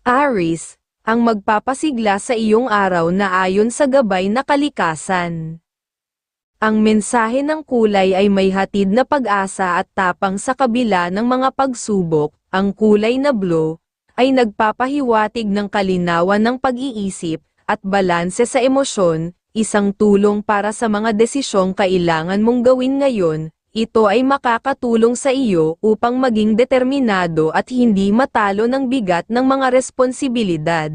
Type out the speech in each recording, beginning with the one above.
Aris, ang magpapasigla sa iyong araw na ayon sa gabay na kalikasan. Ang mensahe ng kulay ay may hatid na pag-asa at tapang sa kabila ng mga pagsubok, ang kulay na blue, ay nagpapahiwatig ng kalinawan ng pag-iisip, at balanse sa emosyon, isang tulong para sa mga desisyong kailangan mong gawin ngayon, ito ay makakatulong sa iyo upang maging determinado at hindi matalo ng bigat ng mga responsibilidad.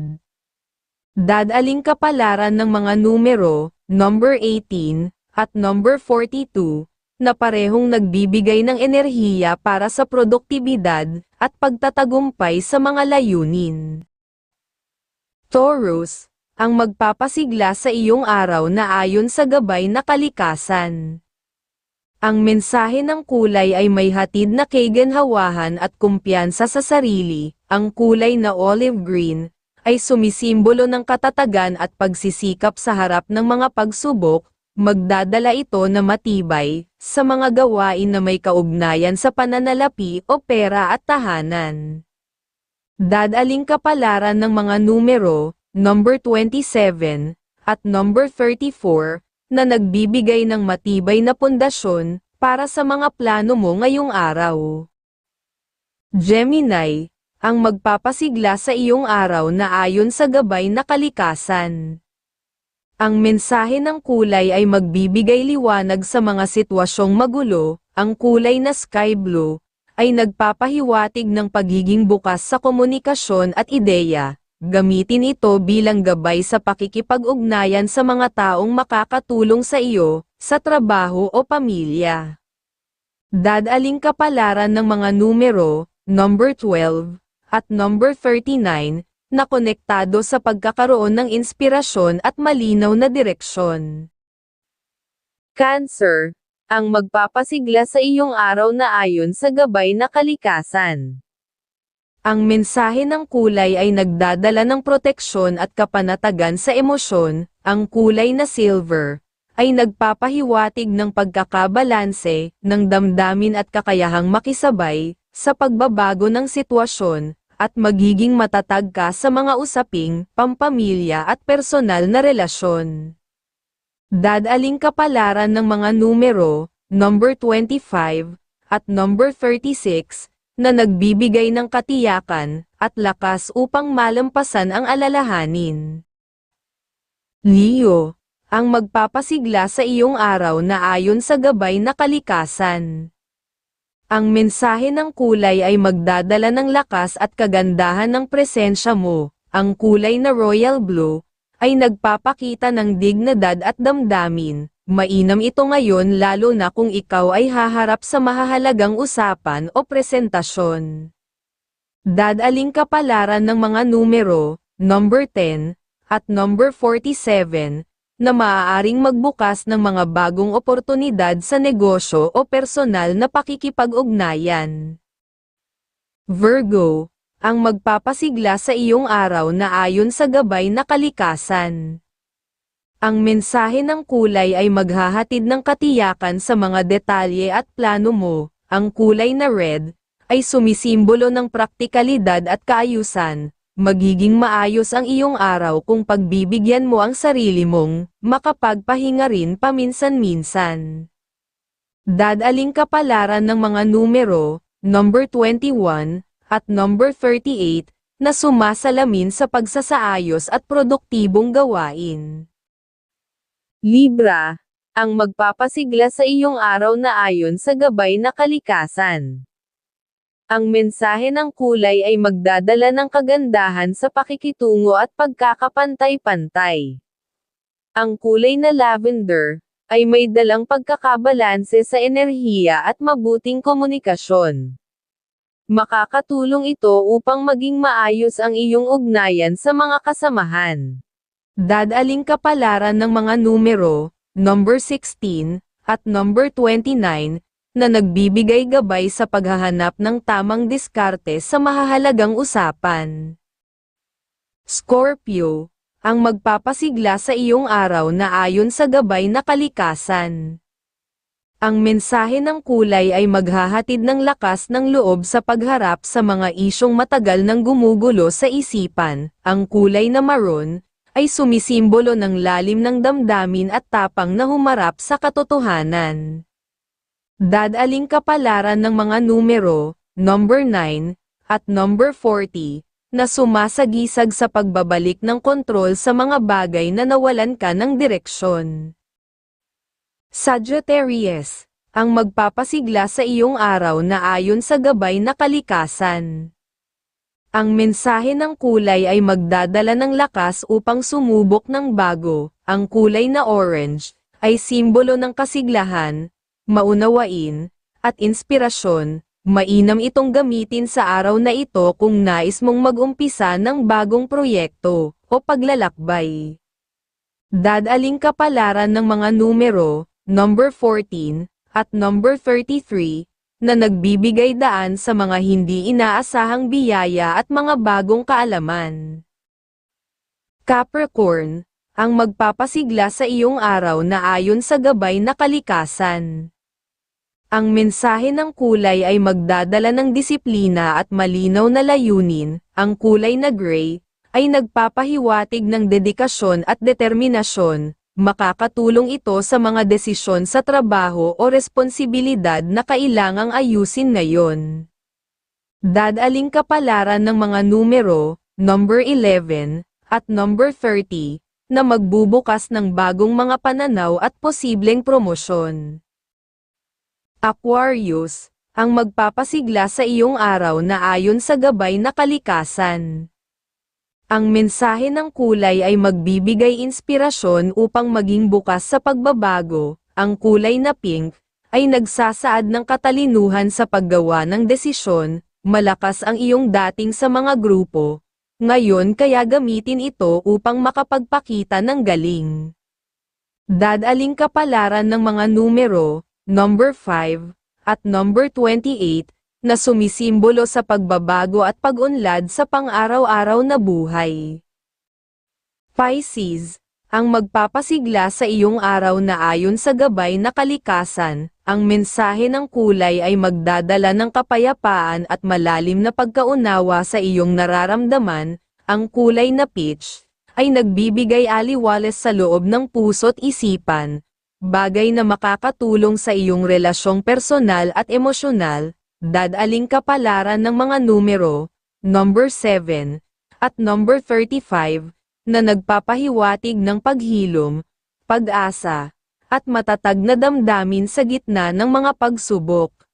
Dadaling kapalaran ng mga numero, number 18, at number 42, na parehong nagbibigay ng enerhiya para sa produktibidad at pagtatagumpay sa mga layunin. Taurus, ang magpapasigla sa iyong araw na ayon sa gabay na kalikasan. Ang mensahe ng kulay ay may hatid na kaganhawahan at kumpiyansa sa sarili, ang kulay na olive green, ay sumisimbolo ng katatagan at pagsisikap sa harap ng mga pagsubok, magdadala ito na matibay, sa mga gawain na may kaugnayan sa pananalapi o pera at tahanan. Dadaling kapalaran ng mga numero, number 27, at number 34, na nagbibigay ng matibay na pundasyon, para sa mga plano mo ngayong araw. Gemini, ang magpapasigla sa iyong araw na ayon sa gabay na kalikasan. Ang mensahe ng kulay ay magbibigay liwanag sa mga sitwasyong magulo, ang kulay na sky blue, ay nagpapahiwatig ng pagiging bukas sa komunikasyon at ideya, gamitin ito bilang gabay sa pakikipag-ugnayan sa mga taong makakatulong sa iyo, sa trabaho o pamilya. Dadaling kapalaran ng mga numero, number 12, at number 39, na konektado sa pagkakaroon ng inspirasyon at malinaw na direksyon. Cancer, ang magpapasigla sa iyong araw na ayon sa gabay na kalikasan. Ang mensahe ng kulay ay nagdadala ng proteksyon at kapanatagan sa emosyon, ang kulay na silver, ay nagpapahiwatig ng pagkakabalanse, ng damdamin at kakayahang makisabay, sa pagbabago ng sitwasyon, at magiging matatag ka sa mga usaping, pampamilya at personal na relasyon. Dadaling kapalaran ng mga numero, number 25, at number 36, na nagbibigay ng katiyakan, at lakas upang malampasan ang alalahanin. Leo, ang magpapasigla sa iyong araw na ayon sa gabay na kalikasan. Ang mensahe ng kulay ay magdadala ng lakas at kagandahan ng presensya mo. Ang kulay na royal blue ay nagpapakita ng dignidad at damdamin. Mainam ito ngayon lalo na kung ikaw ay haharap sa mahahalagang usapan o presentasyon. Dadaling kapalaran ng mga numero, number 10, at number 47, na maaaring magbukas ng mga bagong oportunidad sa negosyo o personal na pakikipag-ugnayan. Virgo, ang magpapasigla sa iyong araw na ayon sa gabay na kalikasan. Ang mensahe ng kulay ay maghahatid ng katiyakan sa mga detalye at plano mo, ang kulay na red, ay sumisimbolo ng praktikalidad at kaayusan, magiging maayos ang iyong araw kung pagbibigyan mo ang sarili mong makapagpahinga rin paminsan-minsan. Dadaling kapalaran ng mga numero, number 21, at number 38, na sumasalamin sa pagsasaayos at produktibong gawain. Libra, ang magpapasigla sa iyong araw na ayon sa gabay na kalikasan. Ang mensahe ng kulay ay magdadala ng kagandahan sa pakikitungo at pagkakapantay-pantay. Ang kulay na lavender ay may dalang pagkakabalanse sa enerhiya at mabuting komunikasyon. Makakatulong ito upang maging maayos ang iyong ugnayan sa mga kasamahan. Dadaling kapalaran ng mga numero, number 16, at number 29, na nagbibigay gabay sa paghahanap ng tamang diskarte sa mahahalagang usapan. Scorpio, ang magpapasigla sa iyong araw na ayon sa gabay na kalikasan. Ang mensahe ng kulay ay maghahatid ng lakas ng loob sa pagharap sa mga isyong matagal nang gumugulo sa isipan. Ang kulay na maroon ay sumisimbolo ng lalim ng damdamin at tapang na humarap sa katotohanan. Dadaling kapalaran ng mga numero, number 9, at number 40, na sumasagisag sa pagbabalik ng kontrol sa mga bagay na nawalan ka ng direksyon. Sagittarius, ang magpapasigla sa iyong araw na ayon sa gabay na kalikasan. Ang mensahe ng kulay ay magdadala ng lakas upang sumubok ng bago. Ang kulay na orange ay simbolo ng kasiglahan, maunawain, at inspirasyon. Mainam itong gamitin sa araw na ito kung nais mong mag-umpisa ng bagong proyekto o paglalakbay. Dadaling kapalaran ng mga numero, number 14, at number 33, na nagbibigay daan sa mga hindi inaasahang biyaya at mga bagong kaalaman. Capricorn, ang magpapasigla sa iyong araw na ayon sa gabay na kalikasan. Ang mensahe ng kulay ay magdadala ng disiplina at malinaw na layunin, ang kulay na gray, ay nagpapahiwatig ng dedikasyon at determinasyon, makakatulong ito sa mga desisyon sa trabaho o responsibilidad na kailangang ayusin ngayon. Dadaling kapalaran ng mga numero, number 11, at number 30, na magbubukas ng bagong mga pananaw at posibleng promosyon. Aquarius, ang magpapasigla sa iyong araw na ayon sa gabay na kalikasan. Ang mensahe ng kulay ay magbibigay inspirasyon upang maging bukas sa pagbabago. Ang kulay na pink ay nagsasaad ng katalinuhan sa paggawa ng desisyon, malakas ang iyong dating sa mga grupo. Ngayon kaya gamitin ito upang makapagpakita ng galing. Dadaling kapalaran ng mga numero, number 5, at number 28, na sumisimbolo sa pagbabago at pag-unlad sa pang-araw-araw na buhay. Pisces, ang magpapasigla sa iyong araw na ayon sa gabay na kalikasan, ang mensahe ng kulay ay magdadala ng kapayapaan at malalim na pagkaunawa sa iyong nararamdaman, ang kulay na peach, ay nagbibigay aliwales sa loob ng puso't isipan, bagay na makakatulong sa iyong relasyong personal at emosyonal, dadaling kapalaran ng mga numero, number 7, at number 35, na nagpapahiwatig ng paghilom, pag-asa, at matatag na damdamin sa gitna ng mga pagsubok.